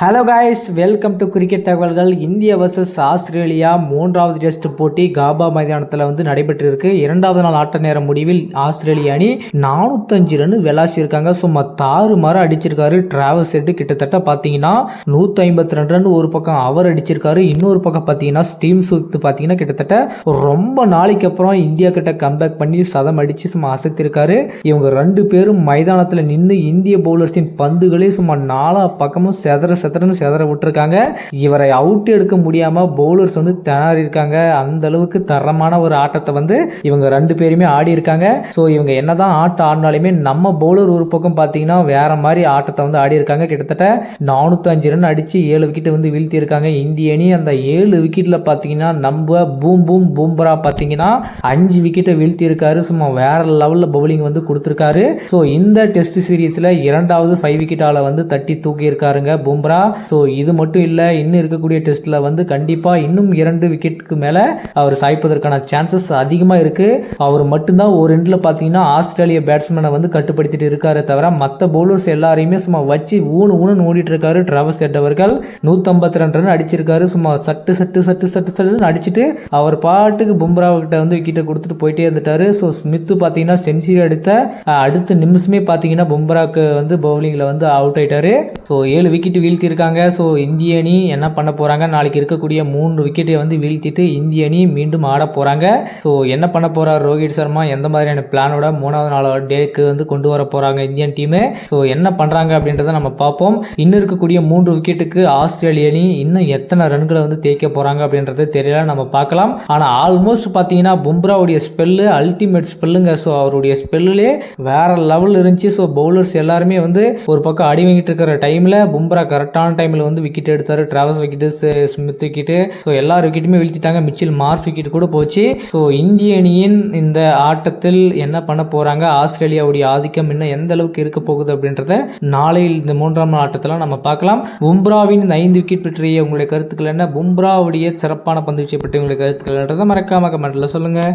Hello guys welcome to cricket தகவல்கள் இந்திய versus Australia மூன்றாவது டெஸ்ட் போட்டி காபா மைதானத்தில் வந்து நடைபெற்றிருக்கு. இரண்டாவது நாள் ஆட்ட நேர முடிவில் ஆஸ்திரேலிய அணி நானூத்தஞ்சு ரன் விளாசியிருக்காங்க சும்மா தாறு மாற அடிச்சிருக்காரு. டிராவல் செட்டு கிட்டத்தட்ட பார்த்தீங்கன்னா நூற்றி ஐம்பத்தி ரெண்டு ரன் ஒரு பக்கம் அவர் அடிச்சிருக்காரு. இன்னொரு பக்கம் பார்த்தீங்கன்னா ஸ்டீம் சுத்து பார்த்தீங்கன்னா கிட்டத்தட்ட ரொம்ப நாளைக்கு அப்புறம் இந்தியா கிட்ட கம்பேக் பண்ணி சதம் அடித்து சும்மா அசத்திருக்காரு. இவங்க ரெண்டு பேரும் மைதானத்தில் நின்று இந்திய பவுலர்ஸின் பந்துகளே சும்மா நாலா பக்கமும் செதற செதறன்னு செதற விட்டுருக்காங்க. இவரை அவுட் எடுக்க முடியாமல் பவுலர்ஸ் வந்து திணறி இருக்காங்க. அந்த அளவுக்கு தரமான ஒரு ஆட்டத்தை வந்து இவங்க ரெண்டு பேருமே ஆடி இருக்காங்க. ஸோ இவங்க என்னதான் ஆட்டம் ஆடினாலுமே நம்ம பவுலர் ஒரு பக்கம் பார்த்தீங்கன்னா வேற மாதிரி ஆட்டத்தை வந்து ஆடி இருக்காங்க. கிட்டத்தட்ட நானூற்றஞ்சு ரன் அடித்து ஏழு விக்கெட் வந்து வீழ்த்தி இருக்காங்க. இந்திய அணி அந்த ஏழு விக்கெட்டில் பார்த்தீங்கன்னா நம்ம பூம் பூம் பூம்பரா பார்த்தீங்கன்னா அஞ்சு விக்கெட்டை வீழ்த்தி இருக்காரு. சும்மா வேற லெவலில் பவுலிங் வந்து கொடுத்துருக்காரு. ஸோ இந்த டெஸ்ட் சீரீஸில் இரண்டாவது ஃபைவ் விக்கெட்டால் வந்து தட்டி தூக்கி இருக்காருங்க. பும்ரா ஸோ இது மட்டும் இல்லை இன்னும் இருக்கக்கூடிய டெஸ்ட்டில் வந்து கண்டிப்பாக இன்னும் இரண்டு விக்கெட்டுக்கு மேலே அவர் சாய்ப்பதற்கான சான்சஸ் அதிகமாக இருக்குது அவர் மட்டும்தான் ஒரு எண்டில் பார்த்தீங்கன்னா ஆஸ்திரேலிய பேட்ஸ்மேனை வந்து கட்டுப்படுத்திட்டு இருக்காரு தவிர மற்ற பவுலர்ஸ் எல்லாரையுமே சும்மா வச்சு ஊனு ஊனு ஓடிட்டு இருக்காரு டிராவல்ஸ் ஹெட் அவர்கள். நூற்றம்பத்தி ரெண்டு ரன் அடிச்சிருக்காரு. சும்மா சட்டு சட்டு சட்டு சட்டு சட்டுன்னு அடிச்சுட்டு அவர் பாட்டுக்கு பும்ரா கிட்ட வந்து விக்கெட்டை கொடுத்துட்டு போயிட்டே இருந்துட்டாரு. ஸோ ஸ்மித்து பார்த்தீங்கன்னா செஞ்சுரி அடித்த அடுத்த நிமிஷமே பார்த்தீங்கன்னா பும்ராக்கு வந்து பவுலிங்கில் வந்து அவுட் ஆயிட்டாரு. ஸோ ஏழு விக்கெட் வீழ்த்தி இருக்காங்க ஸோ இந்திய அணி என்ன பண்ண போகிறாங்க நாளைக்கு இருக்கக்கூடிய மூன்று விக்கெட்டை வந்து வீழ்த்திட்டு இந்திய அணி மீண்டும் ஆட போகிறாங்க ஸோ என்ன பண்ண போகிறார் ரோஹித் சர்மா? எந்த மாதிரியான பிளானோட மூணாவது நாள் டேக்கு வந்து கொண்டு வர போகிறாங்க இந்தியன் டீமு ஸோ என்ன பண்ணுறாங்க அப்படின்றத நம்ம பார்ப்போம். இன்னும் இருக்கக்கூடிய மூன்று விக்கெட்டுக்கு ஆஸ்திரேலிய அணி இன்னும் எத்தனை ரன்களை வந்து தேய்க்க போகிறாங்க அப்படின்றது தெரியல நம்ம பார்க்கலாம். ஆனால் ஆல்மோஸ்ட் பார்த்தீங்கன்னா பும்ராவுடைய ஸ்பெல்லு அல்டிமேட் ஸ்பெல்லுங்க ஸோ அவருடைய ஸ்பெல்லுலே வேற லெவல் இருந்துச்சு. ஸோ பவுலர்ஸ் எல்லாருமே வந்து ஒரு பக்கம் அடி வாங்கிட்டு இருக்கிற டைமில் பும்ரா கரெக்டான டைமில் வந்து விக்கெட் எடுத்தார். Travis wicket Smith wicket so எல்லா விக்கெட்டுமே வீழ்த்திட்டாங்க. மிச்சில் மார்ஸ் விக்கெட் கூட போச்சு. ஸோ இந்திய அணியின் இந்த ஆட்டத்தில் என்ன பண்ண போகிறாங்க ஆஸ்திரேலியாவுடைய ஆதிக்கம் இன்னும் எந்த அளவுக்கு இருக்க போகுது அப்படின்றத நாளையில் இந்த மூன்றாம் நாள் ஆட்டத்தில் நம்ம பார்க்கலாம். பும்ராவின் இந்த ஐந்து விக்கெட் பற்றிய உங்களுடைய கருத்துக்கள் என்ன? பும்ராவுடைய சிறப்பான பந்து வீச்சை பற்றி உங்களுடைய கருத்துக்கள் மறக்காம கமெண்ட்டில் சொல்லுங்கள்